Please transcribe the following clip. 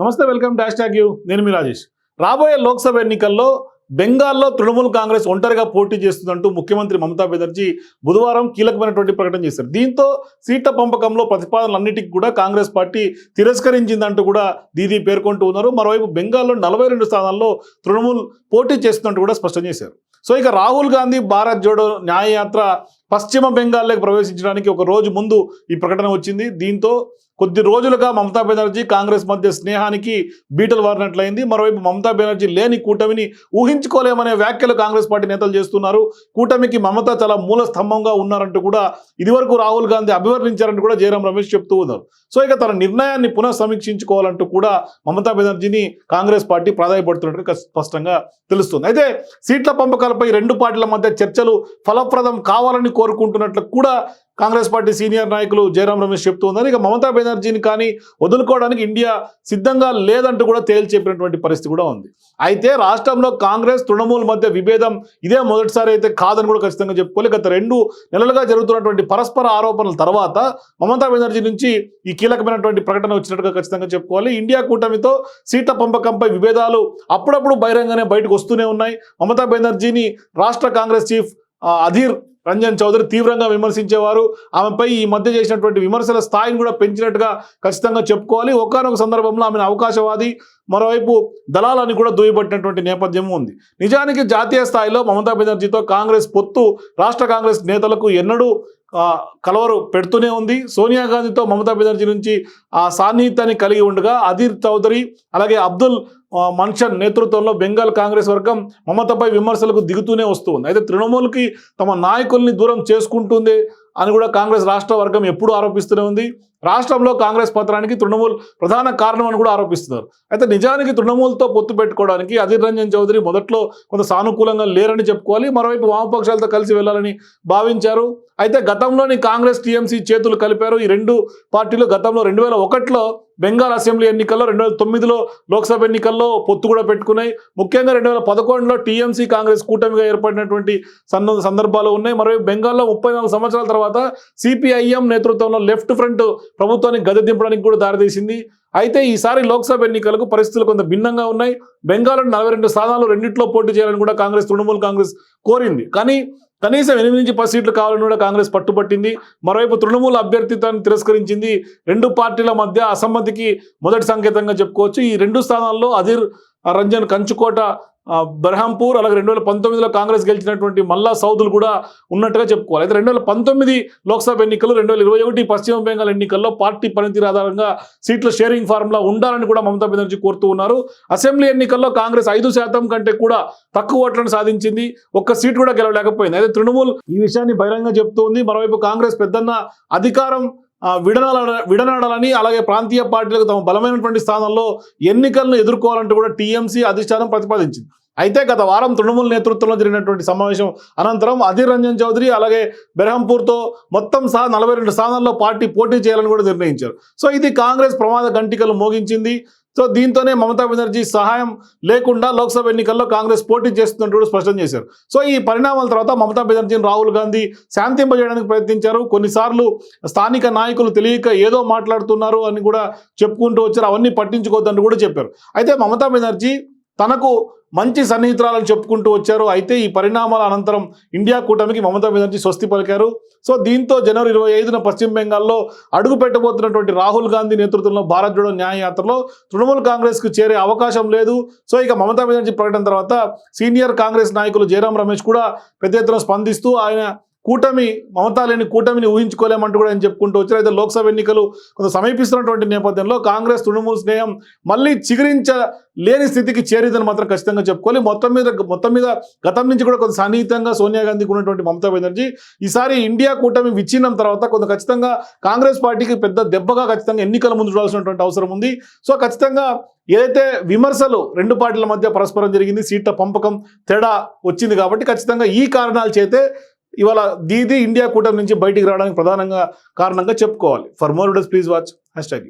నమస్తే welcome dash tag you. నేను మీ రాజేష్. రాబోయే లోక్సభ ఎన్నికల్లో బెంగాల్లో తృణమూల్ కాంగ్రెస్ ఒంటరిగా పోటీ చేస్తుందంటూ ముఖ్యమంత్రి మమతా బెనర్జీ బుధవారం కీలకమైనటువంటి ప్రకటన చేశారు. దీంతో సీట్ల పంపకంలో ప్రతిపాదనలన్నిటికీ కూడా కాంగ్రెస్ పార్టీ తిరస్కరించిందంటూ కూడా దీదీ పేర్కొంటూ ఉన్నారు. మరోవైపు బెంగాల్లో నలభై రెండు స్థానాల్లో తృణమూల్ పోటీ చేస్తున్నట్టు కూడా స్పష్టం చేశారు. సో ఇక రాహుల్ గాంధీ భారత్ జోడో న్యాయయాత్ర పశ్చిమ బెంగాల్లోకి ప్రవేశించడానికి ఒక రోజు ముందు ఈ ప్రకటన వచ్చింది. దీంతో కొద్ది రోజులుగా మమతా బెనర్జీ కాంగ్రెస్ మధ్య స్నేహానికి బీటలు వారినట్లయింది. మరోవైపు మమతా బెనర్జీ లేని కూటమిని ఊహించుకోలేమనే వ్యాఖ్యలు కాంగ్రెస్ పార్టీ నేతలు చేస్తున్నారు. కూటమికి మమత చాలా మూల స్తంభంగా ఉన్నారంటూ కూడా ఇదివరకు రాహుల్ గాంధీ అభివర్ణించారంటూ కూడా జయరాం రమేష్ చెప్తూ ఉన్నారు. సో ఇక తన నిర్ణయాన్ని పునః సమీక్షించుకోవాలంటూ కూడా మమతా బెనర్జీని కాంగ్రెస్ పార్టీ ప్రాధాయపడుతున్నట్టుగా స్పష్టంగా తెలుస్తుంది. అయితే సీట్ల పంపకాలపై రెండు పార్టీల మధ్య చర్చలు ఫలప్రదం కావాలని కోరుకుంటున్నట్లు కూడా కాంగ్రెస్ పార్టీ సీనియర్ నాయకులు జయరాం రమేష్ చెప్తూ ఉన్నారు ఇక మమతా బెనర్జీని కానీ వదులుకోవడానికి ఇండియా సిద్ధంగా లేదంటూ కూడా తేల్చి చెప్పినటువంటి పరిస్థితి కూడా ఉంది. అయితే రాష్ట్రంలో కాంగ్రెస్ తృణమూల్ మధ్య విభేదం ఇదే మొదటిసారి అయితే కాదని కూడా ఖచ్చితంగా చెప్పుకోవాలి. గత రెండు నెలలుగా జరుగుతున్నటువంటి పరస్పర ఆరోపణల తర్వాత మమతా బెనర్జీ నుంచి ఈ కీలకమైనటువంటి ప్రకటన వచ్చినట్టుగా ఖచ్చితంగా చెప్పుకోవాలి. ఇండియా కూటమితో సీట్ల పంపకంపై విభేదాలు అప్పుడప్పుడు బహిరంగంగానే బయటకు వస్తూనే ఉన్నాయి. మమతా బెనర్జీని రాష్ట్ర కాంగ్రెస్ చీఫ్ అధీర్ రంజన్ చౌదరి తీవ్రంగా విమర్శించేవారు. ఆమెపై ఈ మధ్య చేసినటువంటి విమర్శల స్థాయిని కూడా పెంచినట్టుగా ఖచ్చితంగా చెప్పుకోవాలి. ఒకనొక సందర్భంలో ఆమెను అవకాశవాది మరోవైపు దళాలని కూడా దూయబట్టినటువంటి నేపథ్యం ఉంది. నిజానికి జాతీయ స్థాయిలో మమతా బెనర్జీతో కాంగ్రెస్ పొత్తు రాష్ట్ర కాంగ్రెస్ నేతలకు ఎన్నడూ కలవరు పెడుతూనే ఉంది. సోనియా గాంధీతో మమతా బెనర్జీ నుంచి ఆ సాన్నిహిత్యాన్ని కలిగి ఉండగా అధీర్ చౌదరి అలాగే అబ్దుల్ మన్షన్ నేతృత్వంలో బెంగాల్ కాంగ్రెస్ వర్గం మమతపై విమర్శలకు దిగుతూనే వస్తుంది. అయితే తృణమూల్కి తమ నాయకుల్ని దూరం చేసుకుంటుంది అని కూడా కాంగ్రెస్ రాష్ట్ర వర్గం ఎప్పుడూ ఆరోపిస్తూనే ఉంది. రాష్ట్రంలో కాంగ్రెస్ పత్రానికి తృణమూల్ ప్రధాన కారణం అని కూడా ఆరోపిస్తున్నారు. అయితే నిజానికి తృణమూల్తో పొత్తు పెట్టుకోవడానికి అధీర్ రంజన్ చౌదరి మొదట్లో కొంత సానుకూలంగా లేరని చెప్పుకోవాలి. మరోవైపు వామపక్షాలతో కలిసి వెళ్ళాలని భావించారు. అయితే గతంలోని కాంగ్రెస్ టీఎంసీ చేతులు కలిపారు. ఈ రెండు పార్టీలు గతంలో రెండు వేల ఒకటిలో బెంగాల్ అసెంబ్లీ ఎన్నికల్లో రెండు వేల తొమ్మిదిలో లోక్సభ ఎన్నికల్లో పొత్తు కూడా పెట్టుకున్నాయి. ముఖ్యంగా రెండు వేల పదకొండులో టీఎంసీ కాంగ్రెస్ కూటమిగా ఏర్పడినటువంటి సందర్భాలు ఉన్నాయి. మరోవైపు బెంగాల్లో ముప్పై నాలుగు సంవత్సరాల తర్వాత సిపిఐఎం నేతృత్వంలో లెఫ్ట్ ఫ్రంట్ ప్రభుత్వాన్ని గద్దె దింపడానికి కూడా దారితీసింది. అయితే ఈసారి లోక్సభ ఎన్నికలకు పరిస్థితులు కొంత భిన్నంగా ఉన్నాయి. బెంగాల్లో నలభై రెండు స్థానాలు రెండింటిలో పోటీ చేయాలని కూడా కాంగ్రెస్ తృణమూల్ కాంగ్రెస్ కోరింది. కానీ కనీసం ఎనిమిది నుంచి పది సీట్లు కావాలని కూడా కాంగ్రెస్ పట్టుబట్టింది. మరోవైపు తృణమూల అభ్యర్థిత్వాన్ని తిరస్కరించింది. రెండు పార్టీల మధ్య అసమ్మతికి మొదటి సంకేతంగా చెప్పుకోవచ్చు. ఈ రెండు స్థానాల్లో అధిర్ రంజన్ కంచుకోట ఆ, అలాగే రెండు వేల పంతొమ్మిదిలో కాంగ్రెస్ గెలిచినటువంటి మల్లా సౌదులు కూడా ఉన్నట్టుగా చెప్పుకోవాలి. అయితే రెండు వేల పంతొమ్మిది లోక్సభ ఎన్నికలు రెండు వేల ఇరవై ఒకటి పశ్చిమ బెంగాల్ ఎన్నికల్లో పార్టీ పనితీరు ఆధారంగా సీట్ల షేరింగ్ ఫార్ములా ఉండాలని కూడా మమతా బెనర్జీ కోరుతూ ఉన్నారు. అసెంబ్లీ ఎన్నికల్లో కాంగ్రెస్ ఐదు శాతం కంటే కూడా తక్కువ ఓట్లను సాధించింది. ఒక్క సీట్ కూడా గెలవలేకపోయింది. అయితే తృణమూల్ ఈ విషయాన్ని బహిరంగ చెప్తూ ఉంది. మరోవైపు కాంగ్రెస్ పెద్దన్న అధికారం విడనాడ విడనాడాలని అలాగే ప్రాంతీయ పార్టీలకు తమ బలమైనటువంటి స్థానంలో ఎన్నికలను ఎదుర్కోవాలంటూ కూడా టీఎంసీ అధిష్టానం ప్రతిపాదించింది. అయితే గత వారం తృణమూల్ నేతృత్వంలో జరిగినటువంటి సమావేశం అనంతరం అధీర్ రంజన్ చౌదరి అలాగే బెరహంపూర్తో మొత్తం సహా నలభై రెండు స్థానాల్లో పార్టీ పోటీ చేయాలని కూడా నిర్ణయించారు. సో ఇది కాంగ్రెస్ ప్రమాద గంటికలు మోగించింది. సో దీంతోనే మమతా బెనర్జీ సహాయం లేకుండా లోక్సభ ఎన్నికల్లో కాంగ్రెస్ పోటీ చేస్తున్నట్టు కూడా స్పష్టం చేశారు. సో ఈ పరిణామాల తర్వాత మమతా బెనర్జీని రాహుల్ గాంధీ శాంతింపజేయడానికి ప్రయత్నించారు. కొన్నిసార్లు స్థానిక నాయకులు తెలియక ఏదో మాట్లాడుతున్నారు అని కూడా చెప్పుకుంటూ వచ్చారు. అవన్నీ పట్టించుకోవద్దని కూడా చెప్పారు. అయితే మమతా బెనర్జీ తనకు మంచి సన్నిహితురాలను చెప్పుకుంటూ వచ్చారు. అయితే ఈ పరిణామాల అనంతరం ఇండియా కూటమికి మమతా బెనర్జీ స్వస్తి పలికారు. సో దీంతో జనవరి ఇరవై ఐదున పశ్చిమ బెంగాల్లో అడుగు పెట్టబోతున్నటువంటి రాహుల్ గాంధీ నేతృత్వంలో భారత్ జోడో న్యాయయాత్రలో తృణమూల్ కాంగ్రెస్కు చేరే అవకాశం లేదు. సో ఇక మమతా బెనర్జీ ప్రకటన తర్వాత సీనియర్ కాంగ్రెస్ నాయకులు జయరాం రమేష్ కూడా పెద్ద ఎత్తున స్పందిస్తూ ఆయన కూటమి మమతా లేని కూటమిని ఊహించుకోలేమంటూ కూడా ఆయన చెప్పుకుంటూ వచ్చారు అయితే లోక్సభ ఎన్నికలు కొంత సమీపిస్తున్నటువంటి నేపథ్యంలో కాంగ్రెస్ తృణమూల్ స్నేహం మళ్ళీ చిగురించలేని స్థితికి చేరిందని మాత్రం ఖచ్చితంగా చెప్పుకోవాలి. మొత్తం మీద మొత్తం మీద గతం నుంచి కూడా కొంత సన్నిహితంగా సోనియా గాంధీకి ఉన్నటువంటి మమతా బెనర్జీ ఈసారి ఇండియా కూటమి విచ్ఛిన్నం తర్వాత కొంత ఖచ్చితంగా కాంగ్రెస్ పార్టీకి పెద్ద దెబ్బగా ఖచ్చితంగా ఎన్నికల ముందు చూడాల్సినటువంటి అవసరం ఉంది. సో ఖచ్చితంగా ఏదైతే విమర్శలు రెండు పార్టీల మధ్య పరస్పరం జరిగింది సీట్ల పంపకం తేడా వచ్చింది కాబట్టి ఖచ్చితంగా ఈ కారణాలు చేతే ఇవాళ దీది ఇండియా కూటమి నుంచి బయటికి రావడానికి ప్రధానంగా కారణంగా చెప్పుకోవాలి. For more does please watch hashtag